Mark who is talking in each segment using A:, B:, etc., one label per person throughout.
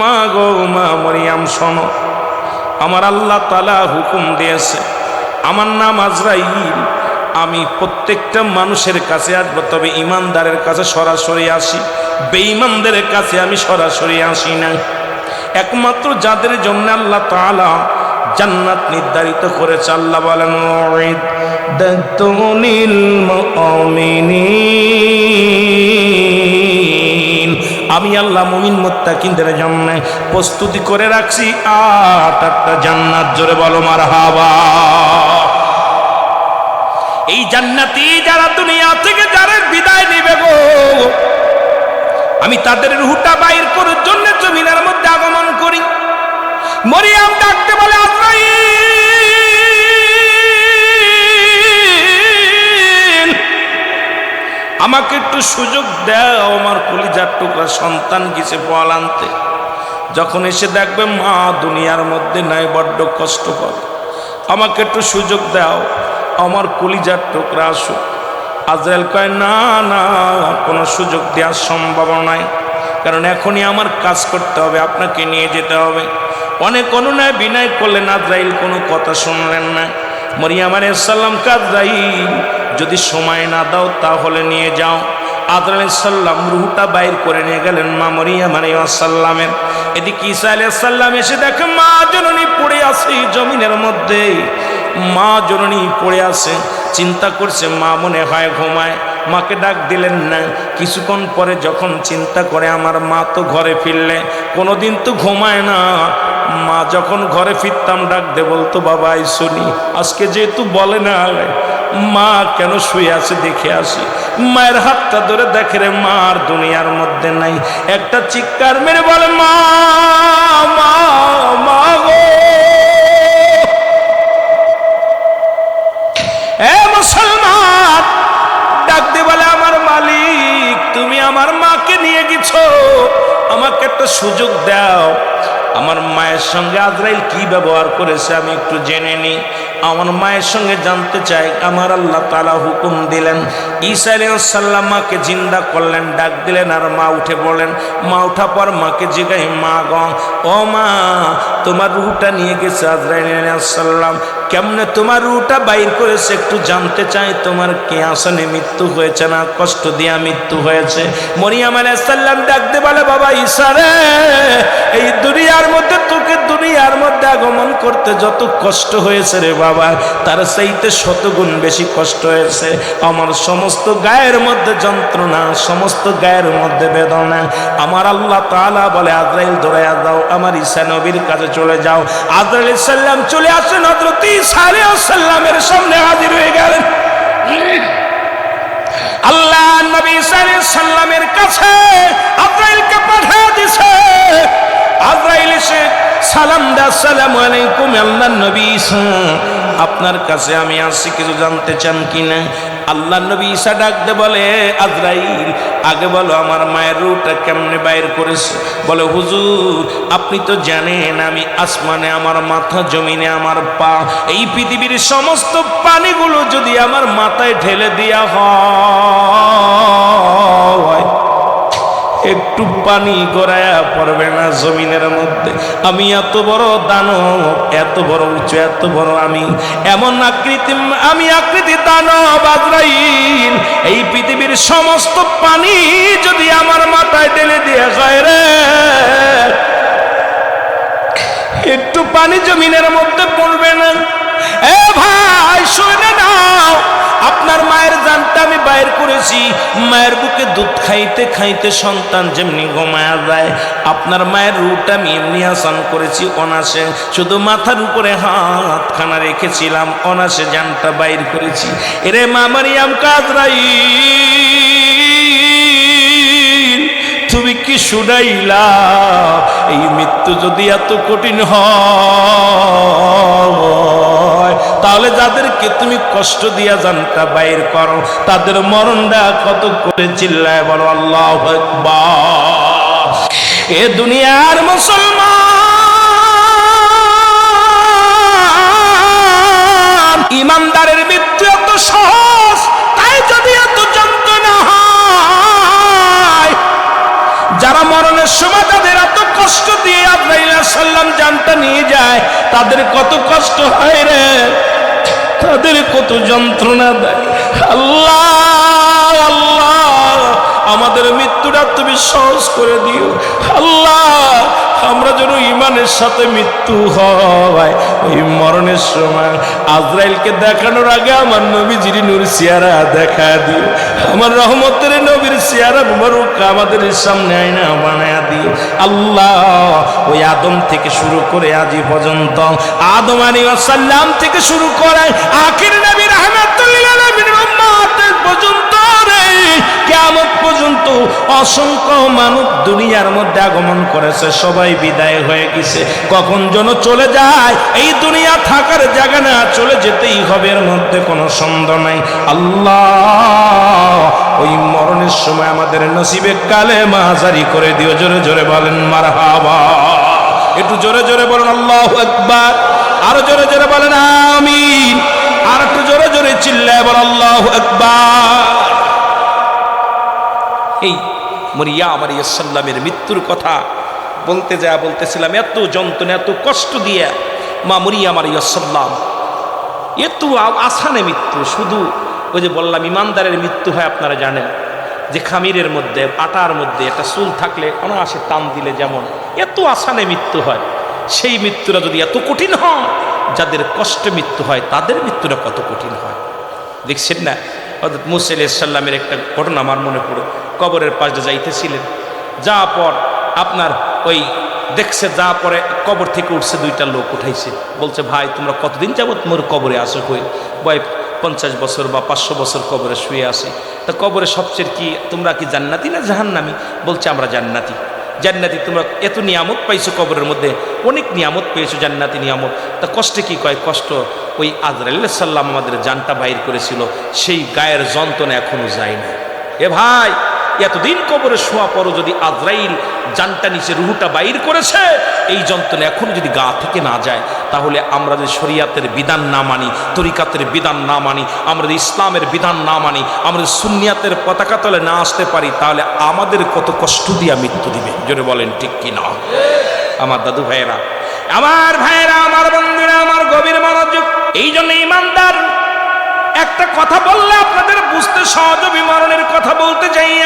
A: মা গো, মা মরিয়াম, শোনো। আমার আল্লাহ তালা হুকুম দিয়েছে, আমার নাম আজরাইল। আমি প্রত্যেকটা মানুষের কাছে আসব, তবে ইমানদারের কাছে সরাসরি আসি। বেঈমানদের কাছে আমি সরাসরি আসি না একমাত্র যাদের জন্য আল্লাহ তাআলা জান্নাত নির্ধারিত করেছে, আল্লাহ বলেন আমি আল্লাহ মুমিন মুত্তাকিনদের জন্য প্রস্তুতি করে রাখছি। আট আটটা জান্নাত, জোরে বলো মারহাবা। এই জান্নাতি যারা দুনিয়া থেকে যারা বিদায় নেবে গো, আমি তাদের রুহুটা বাইর করার জন্য জমিনের মধ্যে আগমন করি। মরিয়াম ডাকতে বলে, আজরাইল! আমাকে একটু সুযোগ দাও, আমার কলিজার টুকরা সন্তান গেছে বল আনতে। যখন এসে দেখবে মা দুনিয়ার মধ্যে নাই, বড্ড কষ্ট পাবে। আমাকে একটু সুযোগ দাও, আমার কলিজার টুকরা আসুক। আজরাইল কয়, না না, কোনো সুযোগ দেওয়ার সম্ভাবনা নাই। কারণ এখনই আমার কাজ করতে হবে, আপনাকে নিয়ে যেতে হবে। অনেক অনুনয় বিনয় করলেন আজরাইল, কোনো কথা শুনলেন না। মরিয়াম আলাইসাল্লাম কাজরাইল যদি সময় না দাও তাহলে নিয়ে যাও। আদর রুহুটা বাইর করে নিয়ে গেলেন মা মরিয়াম আলাইসাল্লামের এদিকে ঈসা আলাইসাল্লাম এসে দেখে মা জননী পড়ে আছে জমিনের মধ্যে। মা জননী পড়ে আছে, চিন্তা করছে মা মনে হয় ঘুমায়। মাকে ডাক দিলেন না। কিছুক্ষণ পরে যখন চিন্তা করে আমার মা তো ঘরে ফিরলে, কোনোদিন তো ঘুমায় না। মা যখন ঘরে ফিরতাম, ডাক দে বলতো, বাবা এই শুনি। আজকে যেহেতু বলে না মা কেন শুয়ে আছে দেখে আসি। মায়ের হাতটা ধরে দেখে রে মার দুনিয়ার মধ্যে নাই। একটা চিৎকার মেরে বলে, মা মা মা গো। এ মুসলমান, ডাক দিয়ে বলে, আমার মালিক, তুমি আমার মাকে নিয়ে গেছো। আমাকে একটা সুযোগ দাও। আমার মায়ের সঙ্গে আজরাইল কি ব্যবহার করেছে আমি একটু জেনে নিই। আমার মায়ের সঙ্গে জানতে চাই, আমার আল্লাহ তালা হুকুম দিলেন, ঈসা সাল্লাম মাকে জিন্দা করলেন, ডাক দিলেন আর মা উঠে পড়লেন মা উঠা পর মাকে জিগাই, মা গ, ও মা, তোমার রুহটা নিয়ে গেছে আজরাইল সাল্লাম কেমনে তোমার রুটা বাইর করেছে একটু জানতে চাই, তোমার কে আসনে মৃত্যু হয়েছে না কষ্ট দিয়া মৃত্যু হয়েছে? মরিয়াম আলাইসাল্লাম ডাকতে বলে, বাবা ইসারে এই দুনিয়ার মধ্যে তোকে দুনিয়ার মধ্যে আগমন করতে যত কষ্ট হয়েছে রে বাবা। তার সেইতে শতগুণ বেশি কষ্ট হয়েছে। আমার সমস্ত গায়ের মধ্যে যন্ত্রণা, সমস্ত গায়ের মধ্যে বেদনা। আমার আল্লাহ তাআলা বলে, আজরাইল দৌড়াইয়া দাও আমার ঈসা নবীর কাছে চলে যাও। আজরাইল সাল্লাম চলে আসেন, হযরত ঈসা আলাইহিস সালামের সামনে হাজির হয়ে গেলেন। আল্লাহ নবী আলাইহিস কাছে আজরাইলকে পাঠিয়ে দিছে। আজরাইল এসে, সালাম দা, সালাম আলাইকুম আল্লাহ নবী আপনার কাছে আমি আসছি কিছু জানতে চান কি না আল্লাহ নবী ঈসা ডাকতে বলে, আজরাইল, আগে বলো আমার মায়ের রুটা কেমনে বাইর করেছে? বলে, হুজুর, আপনি তো জানেন আমি আসমানে, আমার মাথা, জমিনে, আমার পা, এই পৃথিবীর সমস্ত পানিগুলো যদি আমার মাথায় ঢেলে দেওয়া হয় একটু পানি গড়ায়া পড়বে না জমিনের মধ্যে। আমি এত বড় দানব, এত বড় উঁচু এত বড় আমি। এমন আকৃতি, আমি আকৃতি দানব আজরাইল। এই পৃথিবীর সমস্ত পানি যদি আমার মাথায় ঢেলে দিয়ে যায় রে। একটু পানি জমিনের মধ্যে পড়বে না। এ ভাই! শুনে নাও, আপনার মায়ের জানটা আমি বাইর করেছি। মায়ের বুকে দুধ খাইতে খাইতে সন্তান যেমনি ঘুমায়া যায়, আপনার মায়ের রুটা আমি এমনি আসান করেছি অনাসে। শুধু মাথার উপরে হাতখানা রেখেছিলাম, অনাসে জানটা বাইর করেছি। এরে মা মারিয়াম কাজরাই তুমি কি শুনাইলা, এই মৃত্যু যদি এত কঠিন হয়? তাহলে যাদেরকে তুমি কষ্ট দিয়া জানটা বাইর করো, তাদের মরণটা কত করে চিল্লায় বলো, আল্লাহ এ দুনিয়ার মুসলমান, ইমানদারের মৃত্যু এত সহজ, তাই যদি এত যন্ত্রণা হয়, যারা মরণের সময় তাদের এত কষ্ট জানটা নিয়ে যায়, তাদের কত কষ্ট হয় রে? তাদের কত যন্ত্রণা দেয়। আল্লাহ আল্লাহ, আমাদের মৃত্যুটা তুমি সহজ করে দিও। আল্লাহ ইমানের সাথে মৃত্যু হয়। ওই মরণের সময় আজরাইলকে দেখানোর আগে আমার নবীজির নূর সিয়ারা দেখা দিও। আমার রহমতের নবীর সিয়ারা মুবারক আমাদের সামনে আয়না বানায়া দিও। আল্লাহ, ওই আদম থেকে শুরু করে আজি পর্যন্ত আদম আলী সাল্লাম থেকে শুরু করে আখির নবী আলামিনের উম্মতের পর্যন্ত কিয়ামত পর্যন্ত অসংখ্য মানব দুনিয়ার মধ্যে আগমন করেছে, সবাই বিদায় হয়ে গেছে। কখন যেন চলে যায়, এই দুনিয়া থাকার জায়গা না, চলে যেতেই হবে, এর মধ্যে কোনো সন্দেহ নাই। আল্লাহ, ওই মরণের সময় আমাদের নসিবে কালে মাজারি করে দিও, জোরে জোরে বলেন, মারহাবা। একটু জোরে জোরে বলেন, আল্লাহ একবার আরও জোরে জোরে বলেন, আমিন। আর একটু জোরে জোরে চিল্লায় বল আল্লাহ একবার মরিয়া আমার সাল্লামের মৃত্যুর কথা বলতে যা বলতেছিলাম, এত যন্ত্রণা, এত কষ্ট দিয়ে মা মরিয়া আমার সাল্লাম এত আসানে মৃত্যু। শুধু ওই যে বললাম, ইমানদারের মৃত্যু হয় আপনারা জানেন, যে খামিরের মধ্যে, আটার মধ্যে একটা চুল থাকলে অনায়াসে টান দিলে যেমন, এত আসানে মৃত্যু হয়। সেই মৃত্যুটা যদি এত কঠিন হয়, যাদের কষ্টে মৃত্যু হয়, তাদের মৃত্যুটা কত কঠিন হয়। দেখছেন না? মুসা সাল্লামের একটা ঘটনা আমার মনে পড়ে। কবরের পাশে যাইতেছিলেন। যা পর আপনার ওই দেখছে যা পরে কবর থেকে উঠছে দুইটা লোক উঠাইছে। বলছে, ভাই, তোমরা কতদিন যাবত মোর কবরে আসো কই? বয়, পঞ্চাশ বছর বা পাঁচশো বছর কবরে শুয়ে আসে তা কবরে সবচেয়ে কি, তোমরা কি জান্নাতি না জাহান্নামি? বলছে, আমরা জান্নাতি। জান্নাতি, তোমরা এত নিয়ামত পাইছো কবরের মধ্যে, অনেক নিয়ামত পেয়েছ জান্নাতি নিয়ামত। তা কষ্টে কি কয়? কষ্ট ওই আজরাইল সাল্লাম আমাদের জানটা বাইর করেছিল, সেই গায়ের যন্ত্রণা এখনও যায় না এ ভাই এতদিন কবরে শোয়া পরও যদি আজরাইল জানটা নিচে রুহুটা বাইর করেছে, এই যন্ত্রণা এখন যদি গা থেকে না যায়, তাহলে আমরা যদি শরিয়াতের বিধান না মানি, তরিকাতের বিধান না মানি, আমরা যদি ইসলামের বিধান না মানি, আমরা সুনিয়াতের পতাকা তলে না আসতে পারি, তাহলে আমাদের কত কষ্ট দিয়া মৃত্যু দিবে। জোরে বলেন, ঠিক কি না? আমার দাদু ভাইয়েরা, আমার ভাইয়েরা, আমার বন্ধুরা, আমার গভীর মনোযোগ এই জন্য ইমানদার একটা কথা বললে আপনাদের বুঝতে সহজ বিমরণের কথা বলতে চাই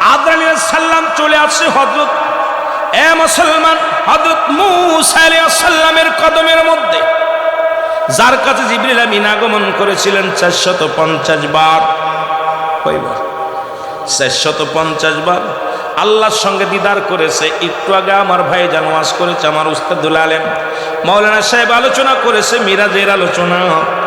A: আদরাল সাল্লাম চলে আসছে হজরত এ মুসলমান হজরত মুসা সাল্লামের কদমের মধ্যে। যার কাছে জিবরিল আমিন আগমন করেছিলেন চারশত পঞ্চাশ বার। কয়বার? চারশত পঞ্চাশ বার। আল্লাহর সঙ্গে দিদার করেছে। একটু আগে আমার ভাই জানোয়াজ করেছে, আমার উস্তাদুল আলেম। মৌলানা সাহেব আলোচনা করেছে, মিরাজের আলোচনা।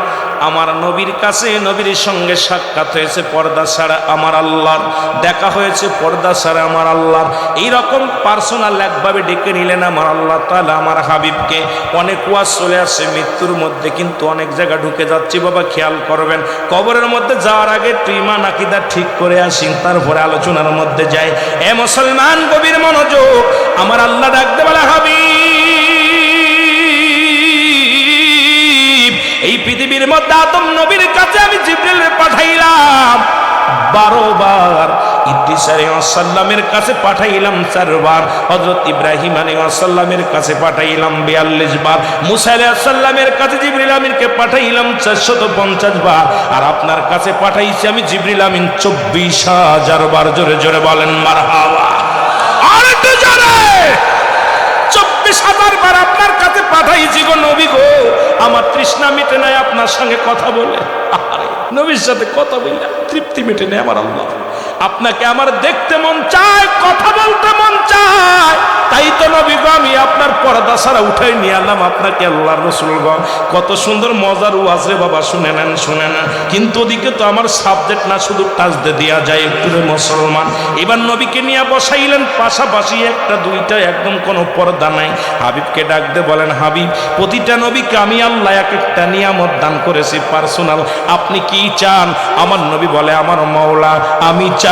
A: আমার নবীর কাছে নবীর সঙ্গে সাক্ষাৎ হয়েছে, পর্দা ছাড়া আমার আল্লাহর। দেখা হয়েছে, পর্দা ছাড়া আমার আল্লাহর। এইরকম পার্সোনাল একভাবে ডেকে নিলেন আমার আল্লাহ তাহলে আমার হাবিবকে। অনেক ওয়াজ চলে আসে, মৃত্যুর মধ্যে কিন্তু অনেক জায়গা ঢুকে যাচ্ছি, বাবা খেয়াল করবেন। কবরের মধ্যে যাওয়ার আগে ট্রিমা, নাকিদা ঠিক করে আসি, তারপরে আলোচনার মধ্যে যায় এ মুসলমান কবির মনোযোগ, আমার আল্লাহ ডাকতে বলে, হাবিব! এই পৃথিবীর মধ্যে আদম নবীর কাছে আমি জিব্রিল পাঠাইলাম। বারো বার ইদ্রিস আলাইসাল্লামের কাছে পাঠাইলাম চারবার হজরত ইব্রাহিম আলাইসাল্লামের কাছে পাঠাইলাম বিয়াল্লিশ বার, মুসা আলাইসাল্লামের কাছে জিবরিল আমিনকে পাঠাইলাম চারশত পঞ্চাশ বার, আর আপনার কাছে পাঠাইছি আমি জিবরিল আমিন চব্বিশ হাজার বার। জোরে জোরে বলেন মার আর একটু জোরে। চব্বিশ হাজার বার পাঠাইছি গো নবী গো। আমার তৃষ্ণা মিটে নাই আপনার সঙ্গে কথা বলে। আরে নবীর সাথে কথা বললে তৃপ্তি মিটে নেয় আমার আল্লাহ আপনাকে আমার দেখতে মন চায়, কথা বলতে মন চায়। তাই তো নবী গো আমি আপনার পর্দা ছাড়া উঠাই নিয়ে আনলাম আপনাকে আল্লাহ রসুল গো কত সুন্দর মজার ওয়াজ রে বাবা, শুনে নেন শুনে নেন। কিন্তু ওদিকে তো আমার সাবজেক্ট না, শুধু টাচ দিয়ে দেওয়া যায়, একটু মুসলমান। এবার নবীকে নিয়ে বসাইলেন, পাশাপাশি একটা, দুইটা, একদম কোনো পর্দা নাই। হাবিবকে ডাক দে, বলেন, হাবিব, প্রতিটা নবীকে আমি আল্লাহ এক একটা নিয়ামত দান করেছি পার্সোনাল আপনি কি চান? আমার নবী বলে, আমার মাওলা, আমি চাই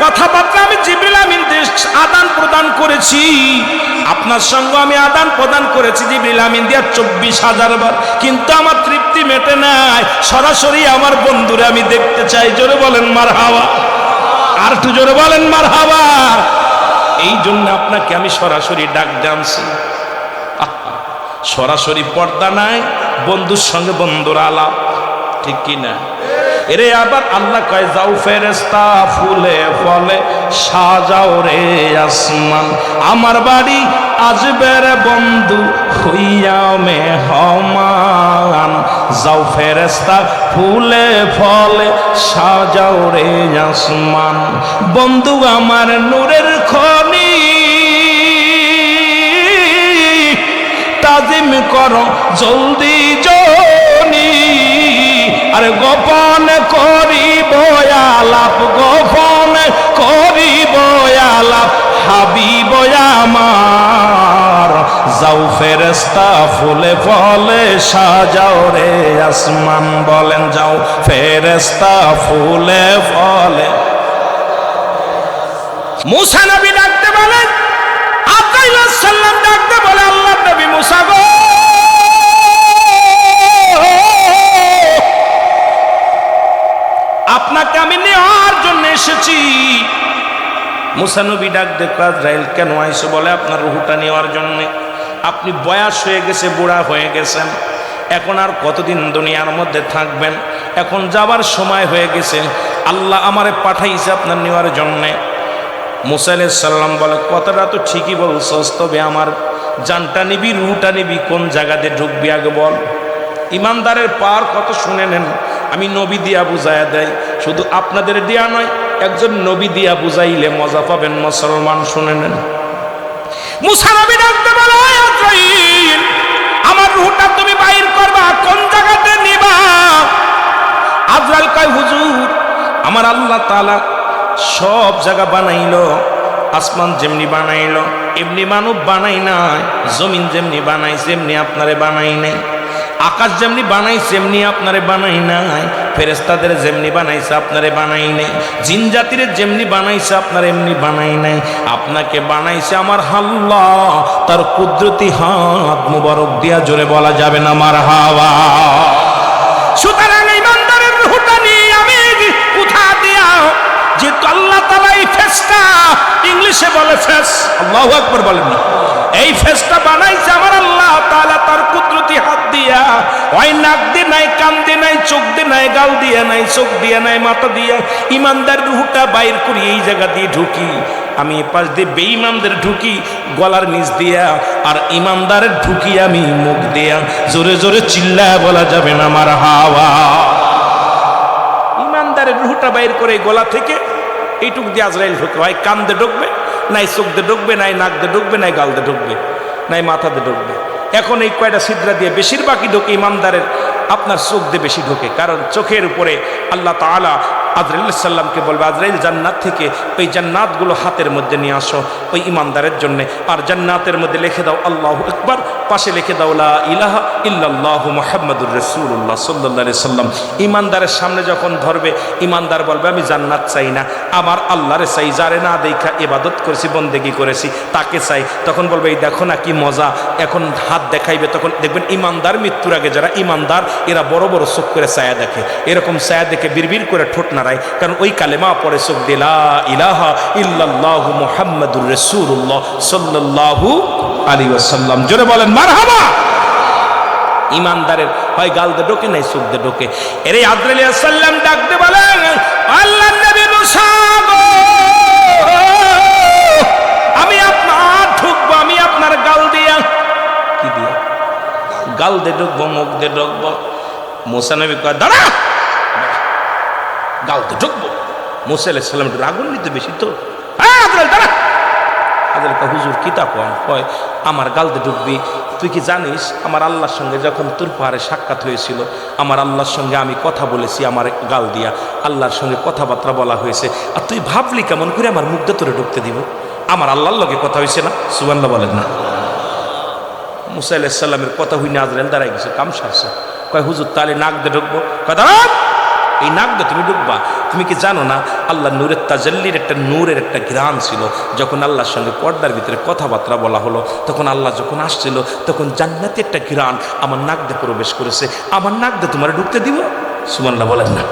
A: কথাবার্তা আমি জিবরিল আমিন দিয়ে আদান প্রদান করেছি। আপনার সঙ্গে আমি আদান প্রদান করেছি জিবরিল আমিন দিয়া চব্বিশ হাজার বার। কিন্তু আমার তৃপ্তি মেটে নাই। সরাসরি আমার বন্ধুরে আমি দেখতে চাই। জোরে বলেন মার হাওয়া আর একটু জোরে বলেন মার হাওয়া এই জন্য আপনাকে আমি সরাসরি ডাক জানছি। সরাসরি পর্দা নাই, বন্ধুর সঙ্গে বন্ধুর আলাপ। ঠিক কি না এরে আবার আল্লাহ কয়, যাও ফেরেস্তা ফুলে ফলে সাজাও রে আসমান। আমার বাড়ি আজবের বন্ধু, হইয়া মে হমান যাও ফেরেস্তা ফুলে ফলে সাজাও রে আসমান। বন্ধু আমার নূরের খনি, তাজিম করো, জলদি আরে গোপন করিব আলাপ, গোপন করিব আলাপ, হাবিব আমার। যাও ফেরেস্তা ফুলে ফলে সাজাও রে আসমান, বলেন যাও ফেরেস্তা ফুলে ফলে। মুসা নবী ডাকতে বলেন আব্দুল্লাহ সাল্লাম ডাকতে বলে আল্লাহ নবী মুসা গো। এসেছি। মুসা নবী ডাক দেখো আজরাইল, কেন আইসো বলে, আপনার রুহুটা নেওয়ার জন্য। আপনি বয়স হয়ে গেছে, বুড়া হয়ে গেছেন। এখন আর কতদিন দুনিয়ার মধ্যে থাকবেন? এখন যাবার সময় হয়ে গেছে। আল্লাহ আমারে পাঠাইছে আপনার নেওয়ার জন্যে। মুসা সাল্লাম বলে, কথাটা তো ঠিকই বলছস, তবে আমার জানটা নিবি রুটা নিবি, কোন জায়গাতে ঢুকবি আগে বল। ইমানদারের পার কত শুনে নেন। আমি নবী দিয়া বুঝাইয়া দেয় শুধু আপনাদের দিয়া নয় একজন নবী দিয়া বুঝাইলে মজা পাবেন মুসলমান শুনে নেন। মুসা নবী ডাকতে বলে "ওই আজরাইল, আমার রুহটা তুমি বাইর করবা কোন জায়গাতে নিবা? আজরাইল কয় হুজুর আমার আল্লাহ তাআলা সব জায়গা বানাইলো আসমান যেমনি বানাইলো এমনি মানব বানাই নাই জমিন যেমনি বানাই যেমনি আপনারে বানাই নাই। আকাশ যেমনি বানাইছে এমনি আপনারে বানাই নাই। ফেরেস্তাদের যেমনি বানাইছে, আপনারে বানাই নাই। জিন জাতির যেমনি বানাইছে, আপনার এমনি বানাই নাই। আপনাকে বানাইছে আমার হাল্লা, তার কুদরতি হাত মুবারক দিয়া জোরে বলা যাবে না আমার হাওয়া সুতরাং যে আল্লাহ তালা এই ফেসটা ইংলিশে বলে ফেস, আল্লাহ আকবর বলেন না এই ফেসটা বানাইছে আমার আল্লাহ তাআলা, তার কুদরতি হাত দিয়া। ওই নাক দিয়ে নাই, কান দিয়ে নাই, চোখ দিয়ে নাই, গাল দিয়ে নাই, চোখ দিয়ে নাই, মাথা দিয়া। ইমানদার রুহটা বাইর করি, এই জায়গা দিয়ে ঢুকি। আমি পাশ দিয়ে বেঈমানদের ঢুকি, গলার নিচ দিয়া। আর ইমানদারের ঢুকি আমি মুখ দিয়া। জোরে জোরে চিল্লা বলা যাবে না আমার হাওয়া। ইমানদারের রুহটা বাইর করে গলা থেকে এইটুক দিয়ে আজরাইল ঢুকবে। হয় কান দিয়ে ঢুকবে, নাই চোখ দিয়ে ঢুকবে, নাই নাক দিয়ে ঢুকবে, নাই গাল দিয়ে ঢুকবে, নাই মাথাতে ঢুকবে। এখন এই কয়টা সিদ্রা দিয়ে বেশিরভাগই ঢুকে ইমানদারের আপনার চোখ দিয়ে বেশি ঢোকে। কারণ চোখের উপরে আল্লাহ তাআলা আজরাইল বলবে, আজরাইল জান্নাত থেকে ওই জান্নাতগুলো হাতের মধ্যে নিয়ে আসো, ওই ইমানদারের জন্য। আর জান্নাতের মধ্যে লিখে দাও, আল্লাহ একবার পাশে লিখে দাও, লা ইলাহা ইল্লাল্লাহু মুহাম্মাদুর রাসূলুল্লাহ সাল্লাল্লাহু আলাইহি সাল্লাম ইমানদারের সামনে যখন ধরবে ইমানদার বলবে, আমি জান্নাত চাই না। আমার আল্লাহরে চাই, যারে না দেখা ইবাদত করেছি, বন্দেগি করেছি, তাকে চাই। তখন বলবে, এই দেখো না কি মজা। এখন হাত দেখাইবে তখন দেখবেন ইমানদার মৃত্যুর আগে যারা ইমানদার এরা বড় বড় চোখ করে ছায়া দেখে। এরকম ছায়া দেখে বিড়বিড় করে ঠোঁট নাড়ায়, কারণ ওই কালেমা পরে চোখ দিলা ইলাহা ইল্লাল্লাহু মুহাম্মাদুর রাসূলুল্লাহ সাল্লাল্লাহু আলাইহি ওয়াসাল্লাম। জোরে বলেন, মারহাবা! ইমানদারের হয় গাল দে ঢোকে, নাই চোখ দে ঢোকে। এর আদরালিয়া সাল্লাম ডাকতে বলেন আল্লাহ নবী মুসা গাল দে ঢুকবো মুখ দে ঢুকবো। মুসা নবী কয়, দাঁড়া! গাল দে ঢুকবো। মুসা আলাইহিস সালাম একটু রাগুন্বিত বেশি তো। হ্যাঁ দাঁড়া! আদরাল কয়, হুজুর কিতা কন কয়, আমার গালতে ঢুকবি। তুই কি জানিস, আমার আল্লাহর সঙ্গে যখন তোর পাহাড়ে সাক্ষাৎ হয়েছিল, আমার আল্লাহর সঙ্গে আমি কথা বলেছি আমার গাল দিয়া। আল্লাহর সঙ্গে কথাবার্তা বলা হয়েছে। আর তুই ভাবলি কেমন করে আমার মুখটা তোরে ঢুকতে দিব? আমার আল্লাহর লগে কথা হয়েছে না? সুবাল্লাহ বলেন না। মুসা আলাইসাল্লামের কথা হইনি আজরাইল দাঁড়াই গেছে কাম সারছে কয়, হুজুর, তাহলে নাক দিয়ে ঢুকবো? কয় এই নাক দিয়ে তুমি ঢুকবা। তুমি কি জানো না, আল্লাহ নূরের তাজাল্লির একটা নূরের একটা গ্রাম ছিল। যখন আল্লাহর সঙ্গে পর্দার ভিতরে কথাবার্তা বলা হলো, তখন আল্লাহ যখন আসছিল, তখন জান্নাতে একটা গ্রাম আমার নাক দিয়ে প্রবেশ করেছে। আমার নাক দিয়ে তোমার ঢুকতে দিব? সুমান্লা বলেন না।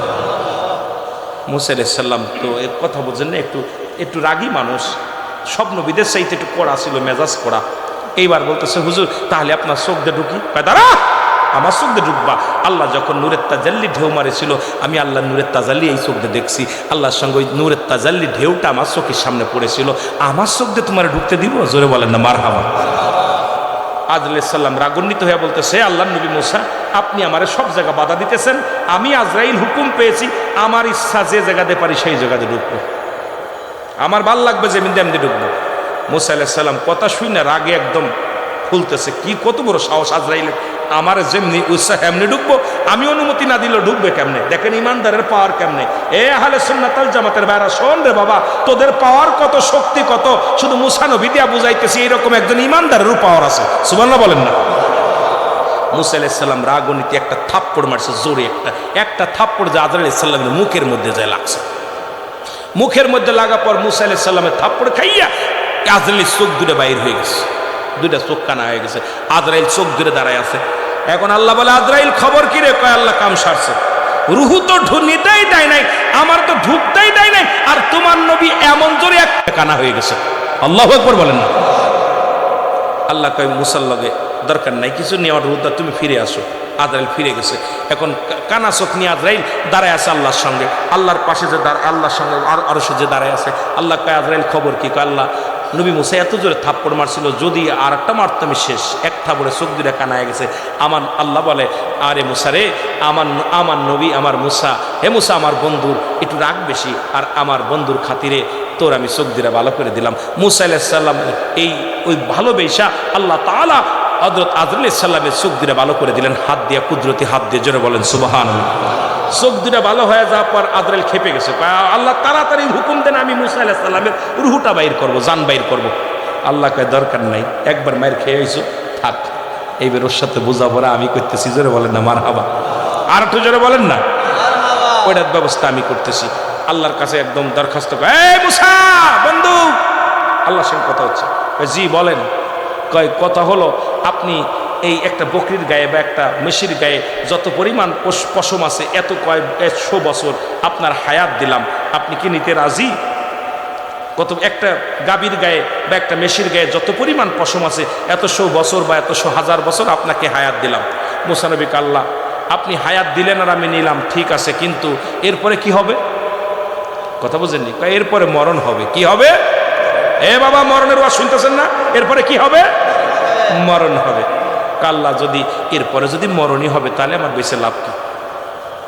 A: মুসা সাল্লাম তো এর কথা বলছেন না, একটু একটু রাগী মানুষ। স্বপ্ন বিদেশ চাইতে একটু কড়া ছিল, মেজাজ করা এইবার বলতেছে, হুজুর, তাহলে আপনার চোখ দিয়ে ঢুকি। দাঁড়া, আমার চোখ ঢুকবা। আল্লাহ যখন নূরের তাজাল্লি ঢেউ মারেছিল, আমি আল্লাহ নূরের তাজাল্লি এই চোখ দিয়ে দেখছি। আল্লাহর সঙ্গে ওই নূরের তাজাল্লি ঢেউটা আমার চোখের সামনে পড়েছিল। আমার চোখ দিয়ে তোমার ঢুকতে দিব? জোরে বলেন না মার হাবা আজলাম রাগান্বিত হয়ে বলতেছে আল্লাহ নবী মুসা, আপনি আমার সব জায়গা বাধা দিতেছেন। আমি আজরাইল হুকুম পেয়েছি, আমার ইচ্ছা যে জায়গাতে পারি সেই জায়গাতে ঢুকবো। আমার ভালো লাগবে যে এমনি ঢুকবো। মুসা আলাহিসাল্লাম কথা শুই না রাগে একদম ফুলতেছে কি কত বড় সাহস আজরাইলের? আমার যেমনি উৎসাহ এমনি ঢুকবো, আমি অনুমতি না দিলে ঢুকবে কেমনে? দেখেন ইমানদারের পাওয়ার কেমনে? এ আহলে সুন্নাতাল জামাতের বাইরা শোন রে বাবা, তোদের পাওয়ার কত, শক্তি কত? শুধু মুসানবি দিয়া বুঝাইতেছি এইরকম একজন ইমানদারেরও পাওয়ার আছে। সুবর্ণা বলেন না। মুসা আলাইসাল্লাম রাগনীতি একটা থাপ্পড় মারছে, জোরে একটা। একটা থাপ্পড় যে আজর মুখের মধ্যে যায় লাগছে। মুখের মধ্যে লাগা পর মুসা আলাইসাল্লামের থাপ্পড় খাইয়া আজরাইল চোখ দূরে বাইর হয়ে গেছে। দুইটা চোখ কানা হয়ে গেছে। আজরাইল চোখ দূরে দাঁড়ায় আছে। এখন আল্লাহ বলে, আজরাইল খবর কি রে? কয়, আল্লাহ কাম সারছে। রুহু তো ঢু- নিতেই দেয় নাই, আমার তো ঢুকতেই দেয় নাই, আর তোমার নবী এমন জোরে একটা কানা হয়ে গেছে। আল্লাহ একবার বলেন না। আল্লাহ কয়, মুসার লগে দরকার নাই, কিছু নেওয়ার রুদা তুমি ফিরে আসো। আজরাইল ফিরে গেছে। এখন কানা চোখ নিয়ে আজরাইল দাঁড়ায় আছে আল্লাহর সঙ্গে। আল্লাহর পাশে যে দাঁড় আল্লাহর সঙ্গে আর আরও যে দাঁড়ায় আছে। আল্লাহ কয়, আজরাইল খবর কি? আল্লাহ নবী মুসা এত জোরে থাপ্পড় মারছিল, যদি আর একটা মারতো আমি শেষ। এক থাপড়ে চোখ দুটা কানায় গেছে। আমার আল্লাহ বলে, আরে মুসা রে, আমার আমার নবী, আমার মুসা। হে মুসা, আমার বন্ধুর একটু রাগ বেশি, আর আমার বন্ধুর খাতিরে তোর আমি চোখ দিয়ে ভালো করে দিলাম। মুসা আলাহিসাল্লাম এই, ওই ভালোবেসা আল্লাহ তালা হজরত আজরুল ইসাল্লামের চোখ দিয়ে ভালো করে দিলেন। হাত দিয়ে কুদরতি হাত দিয়ে জোরে বলেন সুবাহান চোখ দুটা ভালো হয়ে যাওয়ার পর আদরেল খেপে গেছে। আল্লাহ তাড়াতাড়ি হুকুম দেন, আমি মুসা আলাহিসাল্লামের রুহুটা বাইর করব, জান বাইর করব। আল্লাহ কয়, দরকার নাই, একবার মায়ের খেয়ে হয়েছো থাক। এইবার ওর সাথে বোঝাপড়া আমি করতেছি, জোরে বলেন না মার হাবা আর একটু জোরে বলেন না? ওইটার ব্যবস্থা আমি করতেছি। আল্লাহর কাছে একদম দরখাস্ত এই মুসা, বন্ধু! আল্লাহর সঙ্গে কথা হচ্ছে। জি, বলেন। কয়, কথা হলো, আপনি এই একটা বকরির গায়ে বা একটা মেশির গায়ে যত পরিমাণ পশ- পশম আছে, এত কয় একশো বছর আপনার হায়াত দিলাম। আপনি কি নিতে রাজি? কত একটা গাবির গায়ে বা একটা মেশির গায়ে যত পরিমাণ পশম আছে, এত শো বছর বা এত শো হাজার বছর আপনাকে হায়াত দিলাম। মোসানবী কাল্লা আপনি হায়াত দিলেন আর আমি নিলাম, ঠিক আছে, কিন্তু এরপরে কি হবে? কথা বুঝেননি? এরপরে মরণ হবে। কি হবে? এ বাবা, মরণের ওয়াজ শুনতেছেন না? এরপরে কি হবে? মরণ হবে। কাল্লা যদি, এরপরে যদি মরণই হবে, তাহলে আমার বেশি লাভ কী?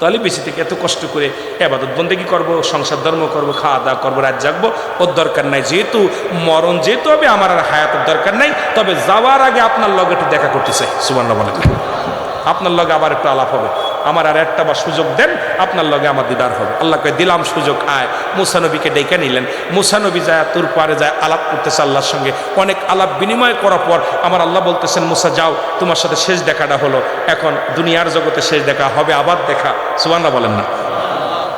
A: তাহলে বেশি থেকে এত কষ্ট করে এবাদত কি করব, সংসার ধর্ম করব, খাওয়া দাওয়া করব, রাত জাগবো, ওর দরকার নাই। যেহেতু মরণ, যেহেতু হবে, আমার আর হায়াতের দরকার নাই। তবে যাওয়ার আগে আপনার লগে একটু দেখা করতে চাই। সুবর্ণ আপনার লগে আবার একটু আলাপ হবে। আমার আর একটা বা সুযোগ দেন, আপনার লগে আমার দিদার হবে। আল্লাহকে দিলাম সুযোগ, আয়। মুসানবীকে ডেকে নিলেন। মুসানবী যায় তোর পারে যায় আলাপ করতেছে আল্লাহর সঙ্গে। অনেক আলাপ বিনিময় করার পর আমার আল্লাহ বলতেছেন, মুসা যাও, তোমার সাথে শেষ দেখাটা হলো। এখন দুনিয়ার জগতে শেষ দেখা হবে, আবার দেখা। সুবান্না বলেন না।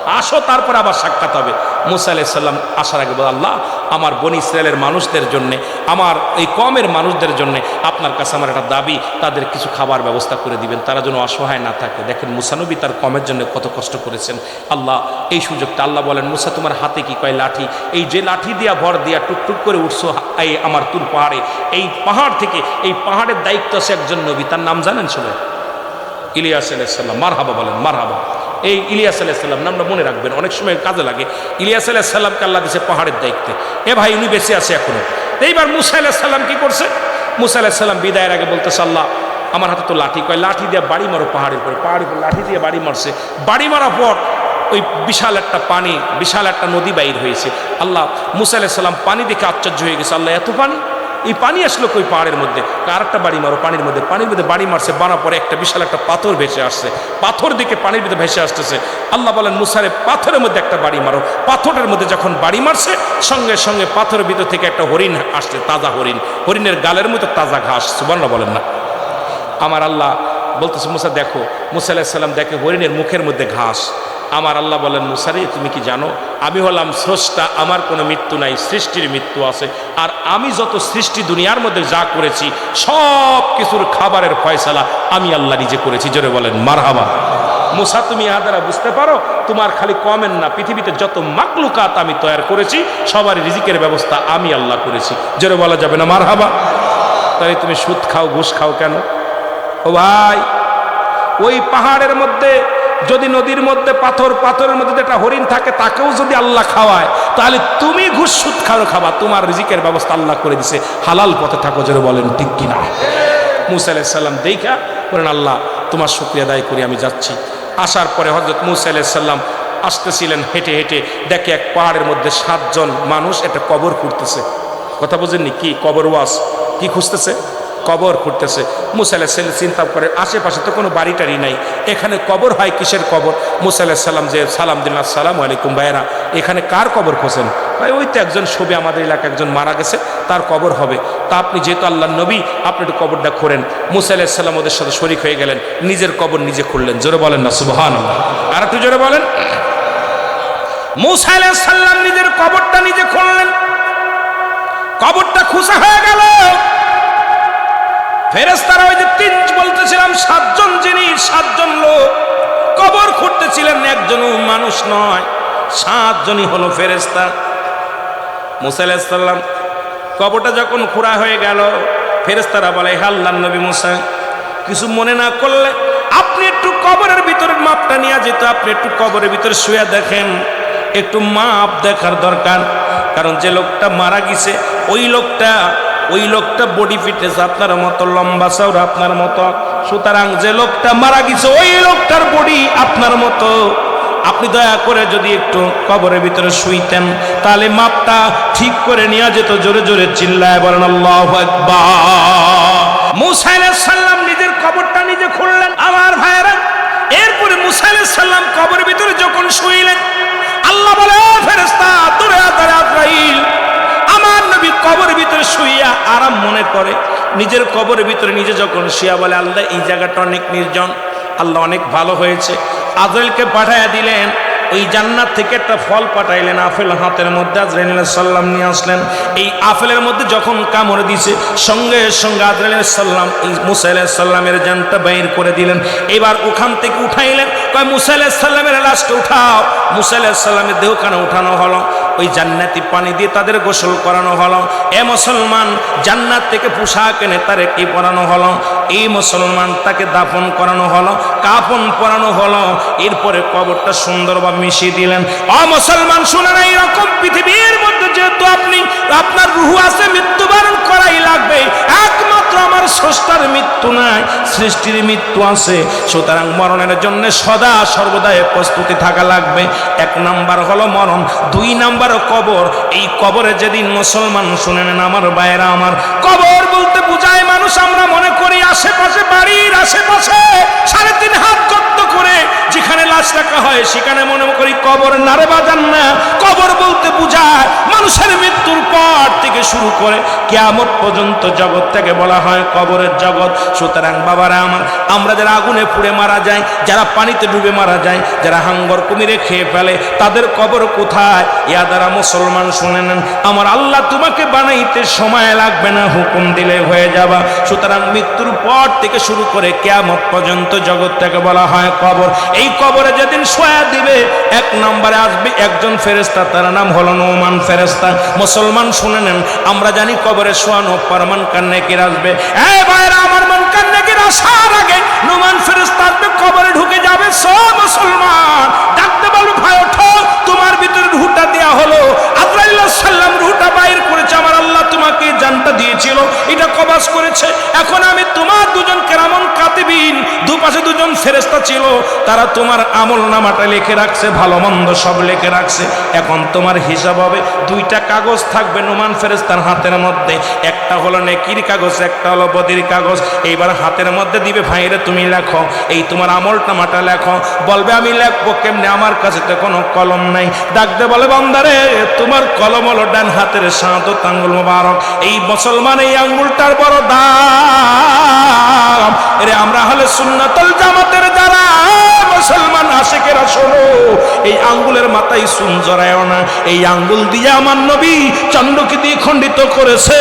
A: আসো, তারপর আবার সাক্ষাৎ হবে। মুসা আলাইসাল্লাম আসার আগে বলে, আল্লাহ, আমার বনি ইসরায়েলের মানুষদের জন্যে, আমার এই কমের মানুষদের জন্যে আপনার কাছে আমার একটা দাবি, তাদের কিছু খাবার ব্যবস্থা করে দিবেন। তারা যেন অসহায় না থাকে। দেখেন মুসানবী তার কমের জন্য কত কষ্ট করেছেন। আল্লাহ, এই সুযোগটা আল্লাহ বলেন, মুসা, তোমার হাতে কি কয় লাঠি? এই যে লাঠি দিয়া ভর দিয়া টুকটুক করে উঠছো, এই আমার তুর পাহাড়ে, এই পাহাড় থেকে, এই পাহাড়ের দায়িত্ব আছে একজন নবী। তার নাম জানেন সবাই? ইলিয়াস আলাইসাল্লাম মার হাবা বলেন মার হাবা এই ইলিয়াস আলাইসাল্লাম নামটা মনে রাখবেন, অনেক সময় কাজে লাগে। ইলিয়াস আলাইসাল্লামকে আল্লাহ দিয়েছে পাহাড়ের দায়িত্বে। এ ভাই, উনি বেঁচে আছে এখনও এইবার মুসা আলাইসাল্লাম কী করছে? মুসা আলাইসাল্লাম বিদায়ের আগে বলতেছে, আল্লাহ, আমার হাতে তো লাঠি, কয়, লাঠি দিয়ে বাড়ি মারো পাহাড়ের উপরে পাহাড়ের উপরে লাঠি দিয়ে বাড়ি মারছে। বাড়ি মারার পর ওই বিশাল একটা পানি, বিশাল একটা নদী বাইর হয়েছে। আল্লাহ, মুসা আলাইসাল্লাম পানি দেখে আশ্চর্য হয়ে গেছে, আল্লাহ, এত পানি? এই পানি আসলো কই পাহাড়ের মধ্যে? আর একটা বাড়ি মারো, পানির মধ্যে। পানির মধ্যে বাড়ি মারছে বানা পরে একটা বিশাল একটা পাথর ভেসে আসছে। পাথর দিকে পানির মধ্যে ভেসে আসতেছে। আল্লাহ বলেন মুসারে পাথরের মধ্যে একটা বাড়ি মারো। পাথরের মধ্যে যখন বাড়ি মারছে, সঙ্গে সঙ্গে পাথরের ভিতর থেকে একটা হরিণ আসছে, তাজা হরিণ। হরিণের গালের মতো তাজা ঘাস সুবর্ণ বলেন না। আমার আল্লাহ বলতেছে, মুসা, দেখো, মুসা আলাহিসাল্লাম দেখে হরিণের মুখের মধ্যে ঘাস। আমার আল্লাহ বলেন, মুসারি, তুমি কি জানো? আমি হলাম স্রষ্টা, আমার কোনো মৃত্যু নাই, সৃষ্টির মৃত্যু আছে। আর আমি যত সৃষ্টি দুনিয়ার মধ্যে যা করেছি, সব কিছুর খাবারের ফয়সালা আমি আল্লাহ নিজে করেছি। জোরে বলেন, মারহাবা। মুসা, তুমি ইহা দ্বারা বুঝতে পারো, তোমার খালি কমেন না, পৃথিবীতে যত মাকলুকাত আমি তৈরি করেছি সবার রিজিকের ব্যবস্থা আমি আল্লাহ করেছি। জোরে বলা যাবে না, মারহাবা। তাই তুমি সুদ খাও, ঘুষ খাও কেন? ও ভাই, ওই পাহাড়ের মধ্যে যদি নদীর মধ্যে পাথর, পাথরের মধ্যে একটা হরিণ থাকে, তাকেও যদি আল্লাহ খাওয়ায়, তাহলে তুমি ঘুষ সুদ খাও, খাবা। তোমার রিজিকের ব্যবস্থা আল্লাহ করে দিছে। হালাল পথে থাকো যেন বলেন, ঠিক কিনা? মুসা আলাইসাল্লাম দেখা, বলেন, আল্লাহ, তোমার শুক্রিয়া আদায় করি, আমি যাচ্ছি। আসার পরে হজরত মুসা আলাইসাল্লাম আসতেছিলেন, হেঁটে হেঁটে, দেখে এক পাহাড়ের মধ্যে সাতজন মানুষ একটা কবর খুঁড়তেছে। কথা বুঝেননি? কি কবর ওয়াস কি খুঁজতেছে? কবর খুঁড়তেছে। মুসাল্লাহ চিন্তা করে, আশেপাশে তো কোনো বাড়ি টাড়ি নাই। এখানে কবর হয় কিসের কবর? মুসাল্লাহ সাল্লাম যে, সালাম দিন সালাম আলাইকুম ভাইরা এখানে কার কবর খোঁজেন? ভাই, ওই তো একজন ছবি আমাদের এলাকায় একজন মারা গেছে, তার কবর হবে। তা আপনি যেহেতু আল্লাহ নবী, আপনি একটু কবরটা খোরেন মুসাল্লাহ সাল্লাম ওদের সাথে শরিক হয়ে গেলেন, নিজের কবর নিজে খুললেন জোরে বলেন না সুবহান আর একটু জোরে বলেন। মুসা সাল্লাম নিজের কবরটা নিজে খুললেন কবরটা খুশা হয়ে গেল। ফেরেস্তারা ওই যে তিন বলতেছিলাম, সাতজন যিনি, সাতজন লোক কবর খুঁড়তেছিলেন একজন মানুষ নয়, সাতজনই হলো ফেরেস্তা মুসা আলাইহিস সাল্লাম কবরটা যখন খুঁড়া হয়ে গেল ফেরেস্তারা বলে, হে আল্লাহর নবী মুসা, কিছু মনে না করলে আপনি একটু কবরের ভিতরে মাপটা নিয়ে যেত, আপনি একটু কবরের ভিতরে শুয়ে দেখেন, একটু মাপ দেখার দরকার, কারণ যে লোকটা মারা গেছে, ওই লোকটা ওই লোকটা বডি ফিটনেস, আপনার মতো লম্বা চৌড়া আপনার মতো। সুতরাং যে লোকটা মারা গেছে, ওই লোকটার বডি আপনার মতো। আপনি দয়া করে যদি একটু কবরের ভিতরে শুইতেন, তাহলে মাপটা ঠিক করে নেওয়া যেত, জোরে জোরে চিল্লায় বলেন, আল্লাহ সাল্লাম নিজের কবরটা নিজে খুললেন, আমার ভাইয়েরা। এরপরে মুসা আলাইহিস সাল্লাম কবরের ভিতরে যখন শুইলেন, আল্লাহ বলে, "ও ফেরেশতা, দূরে আজরাইল। কবরের ভিতরে শুইয়া আরাম মনে করে। নিজের কবরের ভিতরে নিজে যখন শুয়া বলে, আল্লাহ, এই জায়গাটা অনেক নির্জন। আল্লাহ অনেক ভালো হয়েছে। আজরাইলকে পাঠাইয়া দিলেন। ওই জান্নাত থেকে একটা ফল পাঠাইলেন আপেল হাতের মধ্যে। আজরাইল সাল্লাম নিয়ে আসলেন। এই আপেলের মধ্যে যখন কামড় দিছে, সঙ্গে সঙ্গে আজরাইল সাল্লাম এই মুসাইল সাল্লামের জানটা বাইর করে দিলেন। এবার ওখান থেকে উঠাইলেন। কয় মুসাইল সাল্লামের উঠাও। মুসাইল সাল্লামের দেহখানে উঠানো হলো। ওই জান্নাতি পানি দিয়ে তাদের গোসল করানো হলো। এ মুসলমান, জান্নাত থেকে পোশাক এনে তারে কি পরানো হলো? এই মুসলমান তাকে দাফন করানো হলো, কাফন পরানো হলো। এরপরে কবরটা সুন্দরভাবে মিশিয়ে দিলেন। অ মুসলমান শুনেন এরকম পৃথিবীর মধ্যে যেহেতু আপনি, আপনার রুহু আছে, মৃত্যুবরণ করাই লাগবে। একমাত্র আমার স্রষ্টার মৃত্যু নাই, সৃষ্টির মৃত্যু আছে। সুতরাং মরণের জন্য সদা সর্বদাই প্রস্তুতি থাকা লাগবে। এক নাম্বার হলো মরণ, দুই নাম্বার কবর। এই কবরে যেদিন মুসলমান শুনে নেন আমার বাইরা আমার কবর বলতে বুঝায় মানুষ, আমরা মনে করি আশেপাশে, বাড়ির আশেপাশে সাড়ে তিন হাত গর্ত করে যেখানে লাশ রাখা হয়, সেখানে মনে করি কবর নারে বাজান না। কবর বলতে বুঝায় মানুষের মৃত্যুর পর থেকে শুরু করে কেয়ামত পর্যন্ত জগৎ থেকে বলা হয় কবরের জগৎ। সুতরাং বাবারা আমার, আমরা যারা আগুনে পুড়ে মারা যায় যারা পানিতে ডুবে মারা যায় যারা হাঙ্গর কুমিরে খেয়ে ফেলে, তাদের কবর কোথায়? ইয়া দ্বারা মুসলমান শুনে নেন আমার আল্লাহ তোমাকে বানাইতে সময় লাগবে না, হুকুম দিলে হয়ে যাবা। সুতরাং মৃত্যুর পর থেকে শুরু করে কেয়ামত পর্যন্ত জগৎ থেকে বলা হয় কবর। এই কবরে যেদিন শোয়া দিবে, এক নম্বরে আসবে একজন ফেরেস্তা তার নাম হলো নোমান ফেরেস্তা মুসলমান শুনে নেন আমরা জানি কবরে শোয়ানো পরমান কান্নাকির আসবে। এই ভাইরা, আমার আসার আগে নোমান ফেরেস্তার কবরে ঢুকে যাবে। সব মুসলমান, ডাকতে বলবে ভাই, ওঠো। তোমার ভিতরে রুহুটা দেয়া হলো। আজরাইল্লাহ সাল্লাম রুহুটা বাইর করেছে আমার আল্লাহ তোমাকে জানটা দিয়েছিল, এটা কবাস করেছে। এখন আমি তোমার দুজন কেরামন কাতিবিন, দুপাশে দুজন ফেরেস্তা ছিল, তারা তোমার আমল নামাটা লিখে রাখছে, ভালো মন্দ সব লিখে রাখছে। এখন তোমার হিসাব হবে, দুইটা কাগজ থাকবে নোমান ফেরেস্তার হাতের মধ্যে। একটা হলো নেকির কাগজ, একটা হলো বদির কাগজ। এইবার হাতের মধ্যে দিবে, ভাইরে তুমি লেখো, এই তোমার আমল নামাটা লেখো। বলবে, আমি লেখবো কেমনে? আমার কাছে তো কোনো কলম নাই। ডাকতে বলে, বন্দারে, তোমার কলম হলো ডান হাতের সাঁত আঙ্গুল মোবারক। এই মুসলমান এই আঙ্গুলটার বড় দাম। এরে আমরা হলে সুন্নাতল জামাতের যারা, মুসলমান আশেকেরা, শোনো, এই আঙ্গুলের মাথায় সুন জড়ায় না। এই আঙ্গুল দিয়ে আমার নবী চন্দ্রকে দিয়ে খণ্ডিত করেছে।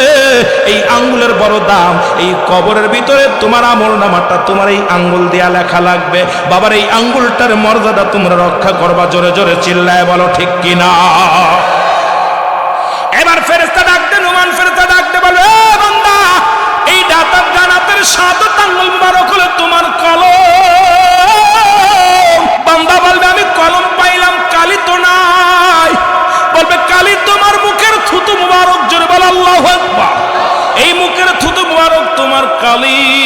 A: এই আঙ্গুলের বড় দাম, এই কবরের ভিতরে তোমার আমল নামাটা, তোমার এই আঙ্গুল দিয়া লেখা লাগবে। বাবার এই আঙ্গুলটার মর্যাদা তোমরা রক্ষা করবা, জোরে জোরে চিল্লায় বলো ঠিক কিনা? এবার ফেরেস্তা ডাকতে, নুমান ফেরেস্তা ডাকতে বলো, "এ বান্দা, এই ডাতার ডানাতের সাদত আঙ্গুল মুবারক হলো তোমার কলম। বান্দা বলবে, আমি কলম পাইলাম, কালি তো নাই। বলবে, কালি তোমার মুখের থুতু মুবারক, জোরে বল, আল্লাহু এই মুখের থুতু মুবারক তোমার কালি।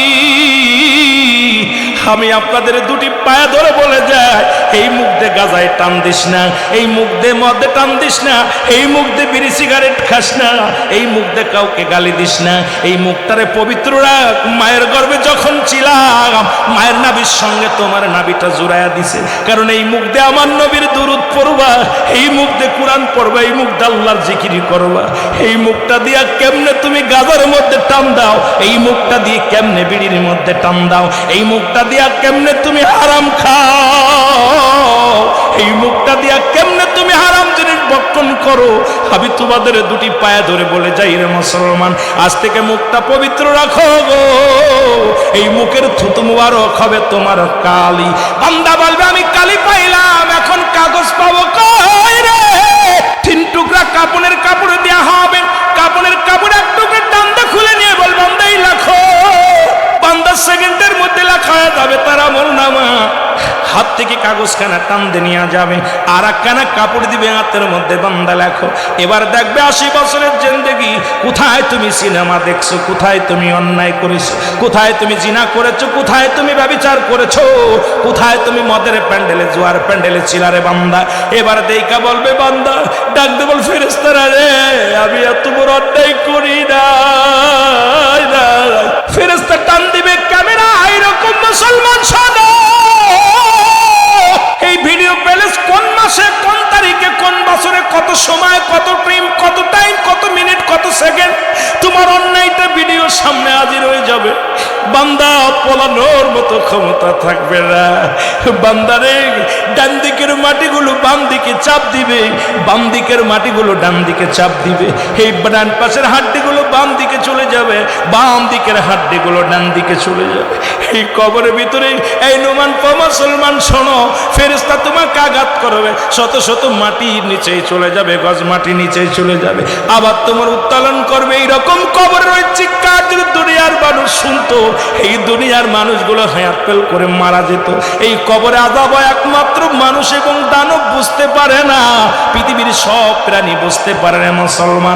A: আমি আপনাদের দুটি পায়ে ধরে এই মুখ দিয়ে গাজায় টান দিস না, এই মুখ দিয়ে মদে টান দিস না, এই মুখ দিয়ে বিড়ি সিগারেট খাস না, এই মুখ দিয়ে কাউকে গালি দিস না, এই মুখটারে পবিত্র রাখ। মায়ের গর্ভে যখন ছিলাম, মায়ের নাবির সঙ্গে তোমার নাবিটা জুড়াইয়া দিছে। কারণ এই মুখ দিয়ে আমার নবীর দুরুদ পড়বা, এই মুখ দিয়ে কোরআন পড়বা, এই মুখ দিয়ে আল্লাহর জিকিরি করবা। এই মুখটা দিয়া কেমনে তুমি গাজার মধ্যে টান দাও? এই মুখটা দিয়ে কেমনে বিড়ির মধ্যে টান দাও? এই মুখটা দিয়া কেমনে তুমি হারাম খাও? এই মুখটা দিয়া কেমনে তুমি হারাম জিনিস বক্ষণ করো? আমি তোমাদের দুটি পায়ে ধরে বলে যাই রে মুসলমান, আজ থেকে মুখটা পবিত্র রাখো গো। এই মুখের থুতু মুবারক হবে তোমার কালি। বান্দা বলবে, আমি কালি পাইলাম, এখন কাগজ পাবো কই রে? তিন টুকরা কাপড়ের কাপড় দেওয়া হবে। কাপড়ের কাপড় এক টুকরা ডান্ডা খুলে নিয়ে বল, বান্দাই লাখো। বান্দা সেকেন্ডের মধ্যে লেখা যাবে তারা মন নামা। হাত থেকে কাগজখানা টান দিয়ে নিয়ে যাবে। আর একখানা কাপড় দিবে হাতের মধ্যে, বান্দা লেখো। এবার দেখবে আশি বছরের জেন্দেগি। কোথায় তুমি সিনেমা দেখছ? কোথায় তুমি অন্যায় করেছ? কোথায় তুমি জিনা করেছ? কোথায় তুমি ব্যবিচার করেছ? কোথায় তুমি মদের প্যান্ডেলে, জোয়ার প্যান্ডেলে চিলারে বান্দা? এবার দেইকা বলবে, বান্দা, ডাক দে বল ফেরেস্তারা রে, আমি এত বড় অন্যায় করি না ফেরেস্তা টান দিবে ক্যামেরা এইরকম মুসলমান শোনো বান্দা পলানোর মতো ক্ষমতা থাকবে না। বান্দারে ডান দিকের মাটিগুলো বাম দিকে চাপ দিবে বাম দিকের মাটিগুলো ডান দিকে চাপ দিবে। এই ডান পাশের হাড্ডিগুলো বাম দিকে চলে যাবে বাম দিকের হাড্ডিগুলো ডান দিকে চলে যাবে। এই কবরের ভিতরে, এই নোমান শোনো ফেরেস্তা তোমাকে আঘাত করবে। শত শত মাটি নিচেই চলে যাবে, গজ মাটি নিচেই চলে যাবে। আবার তোমার উত্তোলন করবে, এইরকম কবরের চিৎকার যদি দুনিয়ার মানুষ শুনতো, এই দুনিয়ার মানুষগুলো হায়াত পেল করে মারা যেত। এই কবরে আজাব একমাত্র মানুষ এবং দানব বুঝতে পারে না। পৃথিবীর সব প্রাণী বুঝতে পারে না মুসলমান।